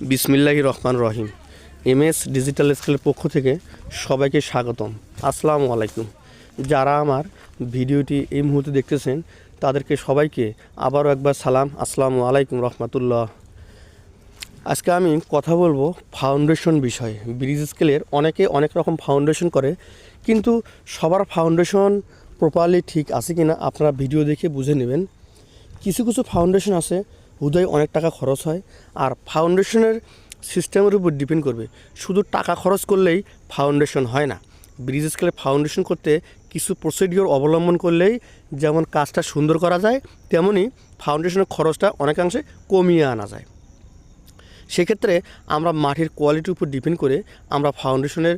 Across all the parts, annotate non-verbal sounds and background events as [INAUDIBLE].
বিসমিল্লাহি রহমান রহিম। এম এস ডিজিটাল স্কুলের পক্ষ থেকে সবাইকে স্বাগতম। আসসালামু আলাইকুম। যারা আমার ভিডিওটি এই মুহূর্তে দেখতেছেন, তাদেরকে সবাইকে আবারও একবার সালাম। আসসালামু আলাইকুম রহমতুল্লাহ। আজকে আমি কথা বলব ফাউন্ডেশন বিষয়ে। ব্রিজ স্কেলের অনেকে অনেক রকম ফাউন্ডেশন করে, কিন্তু সবার ফাউন্ডেশন প্রপারলি ঠিক আছে কি না আপনারা ভিডিও দেখে বুঝে নেবেন। কিছু কিছু ফাউন্ডেশন আছে হুদয় অনেক টাকা খরচ হয় আর ফাউন্ডেশনের সিস্টেমের উপর ডিপেন্ড করবে। শুধু টাকা খরচ করলেই ফাউন্ডেশন হয় না। ব্রিজ স্কেলে ফাউন্ডেশন করতে কিছু প্রসিডিওর অবলম্বন করলেই যেমন কাজটা সুন্দর করা যায় তেমনই ফাউন্ডেশনের খরচটা অনেকাংশে কমিয়ে আনা যায়। সেক্ষেত্রে আমরা মাটির কোয়ালিটির উপর ডিপেন্ড করে আমরা ফাউন্ডেশনের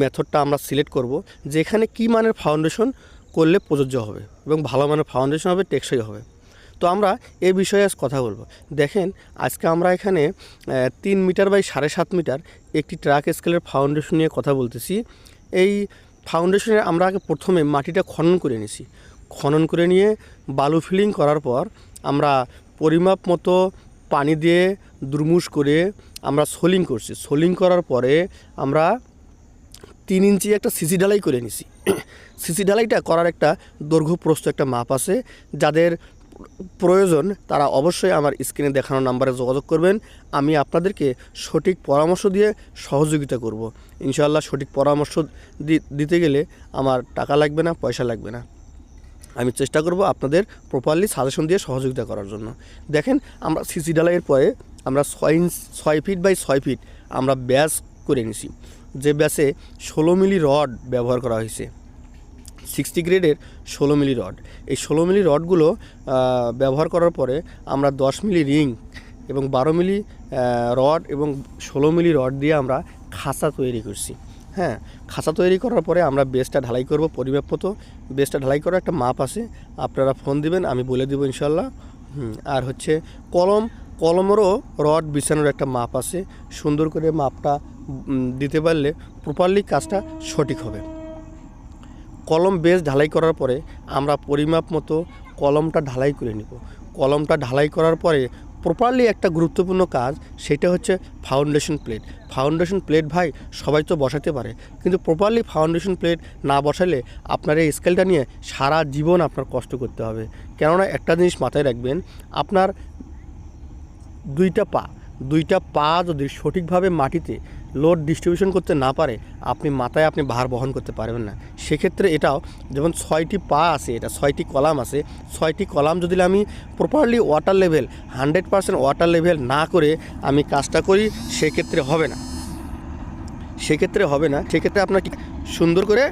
মেথডটা আমরা সিলেক্ট করব, যেখানে কী মানের ফাউন্ডেশন করলে প্রযোজ্য হবে এবং ভালো মানের ফাউন্ডেশন হবে, টেকসই হবে। তো আমরা এ বিষয়ে আজ কথা বলব। দেখেন, আজকে আমরা এখানে তিন মিটার বাই সাড়ে সাত মিটার একটি ট্রাক স্কেলের ফাউন্ডেশন নিয়ে কথা বলতেছি। এই ফাউন্ডেশনের আমরা আগে প্রথমে মাটিটা খনন করে নিছি। খনন করে নিয়ে বালু ফিলিং করার পর আমরা পরিমাপ মতো পানি দিয়ে দুরমুশ করে আমরা সোলিং করছি। সোলিং করার পরে আমরা তিন ইঞ্চি একটা সিসি ঢালাই করে নিছি। [CLEARS THROAT] সিসি ঢালাইটা করার একটা দৈর্ঘ্য প্রস্থ একটা মাপ আছে, যাদের প্রয়োজন, তারা অবশ্যই আমার স্ক্রিনে দেখানো নাম্বারে যোগাযোগ করবেন। আমি আপনাদেরকে সঠিক পরামর্শ দিয়ে সহযোগিতা করব। ইনশাল্লাহ সঠিক পরামর্শ দিতে গেলে আমার টাকা লাগবে না, পয়সা লাগবে না। আমি চেষ্টা করব আপনাদের প্রপারলি সাজেশন দিয়ে সহযোগিতা করার জন্য। দেখেন, আমরা সিসি ঢালাইয়ের পরে আমরা ছয় ইঞ্চ, ছয় ফিট বাই ছয় ফিট আমরা ব্যাস করে নিছি। যে ব্যাসে ষোলো মিলি রড ব্যবহার করা হয়েছে। সিক্সটি গ্রেডের ষোলো মিলি রড। এই ষোলো মিলি রডগুলো ব্যবহার করার পরে আমরা দশ মিলি রিং এবং বারো মিলি রড এবং ষোলো মিলি রড দিয়ে আমরা খাসা তৈরি করছি। হ্যাঁ খাসা তৈরি করার পরে আমরা বেসটা ঢালাই করব পরিমাপ মতো বেসটা ঢালাই করার একটা মাপ আছে, আপনারা ফোন দিবেন, আমি বলে দেবো ইনশাল্লাহ আর হচ্ছে কলম, কলমেরও রড বিছানোর একটা মাপ আছে। সুন্দর করে মাপটা দিতে পারলে প্রপারলি কাজটা সঠিক হবে। কলম বেস ঢালাই করার পরে আমরা পরিমাপ মতো কলমটা ঢালাই করে নিব। কলমটা ঢালাই করার পরে প্রপারলি একটা গুরুত্বপূর্ণ কাজ, সেটা হচ্ছে ফাউন্ডেশন প্লেট ফাউন্ডেশন প্লেট ভাই সবাই তো বসাতে পারে, কিন্তু প্রপারলি ফাউন্ডেশন প্লেট না বসালে আপনার এই স্কেলটা নিয়ে সারা জীবন আপনার কষ্ট করতে হবে। কেননা একটা জিনিস মাথায় রাখবেন, আপনার দুইটা পা দুইটা পা যদি সঠিকভাবে মাটিতে লোড ডিস্ট্রিবিউশন করতে না পারে, আপনি মাথায় আপনি ভার বহন করতে পারবেন না। সেক্ষেত্রে এটাও যেমন ছয়টি পা আছে, এটা ছয়টি কলাম আছে, ছয়টি কলাম যদি আমি properly water level hundred percent water level না করে আমি কাজটা করি, সেক্ষেত্রে হবে না। সেক্ষেত্রে হবে না। সেক্ষেত্রে আপনার সুন্দর করে,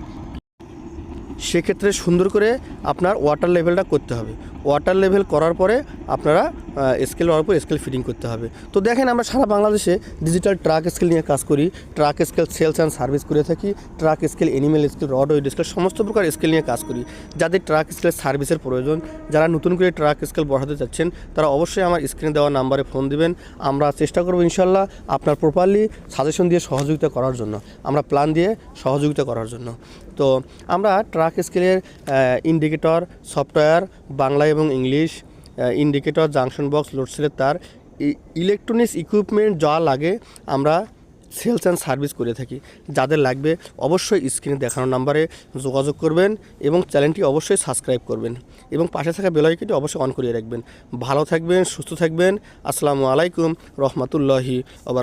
সেক্ষেত্রে সুন্দর করে আপনার ওয়াটার লেভেলটা করতে হবে। ওয়াটার লেভেল করার পরে আপনারা স্কেল হওয়ার পর স্কেল ফিটিং করতে হবে। তো দেখেন আমরা সারা বাংলাদেশে ডিজিটাল ট্রাক স্কেল নিয়ে কাজ করি। Truck scale sales and service করে থাকি। Truck scale animal scale rod weight scale সমস্ত প্রকার স্কেল নিয়ে কাজ করি। যাদের ট্রাক স্কেল সার্ভিসের প্রয়োজন, যারা নতুন করে ট্রাক স্কেল বসাতে চাচ্ছেন তারা অবশ্যই আমার স্ক্রিনে দেওয়া নাম্বারে ফোন দিবেন। আমরা চেষ্টা করব ইনশাল্লাহ আপনার প্রপারলি সাজেশন দিয়ে সহযোগিতা করার জন্য, আমরা প্ল্যান দিয়ে সহযোগিতা করার জন্য। তো আমরা ট্রাক স্কেলের ইন্ডিকেটর সফটওয়্যার বাংলা এবং ইংলিশ ইন্ডিকেটর জাংশন বক্স লোডসেলের তার ইলেকট্রনিক্স ইকুইপমেন্ট যা লাগে আমরা সেলস অ্যান্ড সার্ভিস করে থাকি। যাদের লাগবে অবশ্যই স্ক্রিনে দেখানো নাম্বারে যোগাযোগ করবেন এবং চ্যানেলটি অবশ্যই সাবস্ক্রাইব করবেন এবং পাশে থাকা বেলাইকনটি অবশ্যই অন করিয়ে রাখবেন। ভালো থাকবেন, সুস্থ থাকবেন। আসসালামু আলাইকুম, রহমতুল্লাহি আবার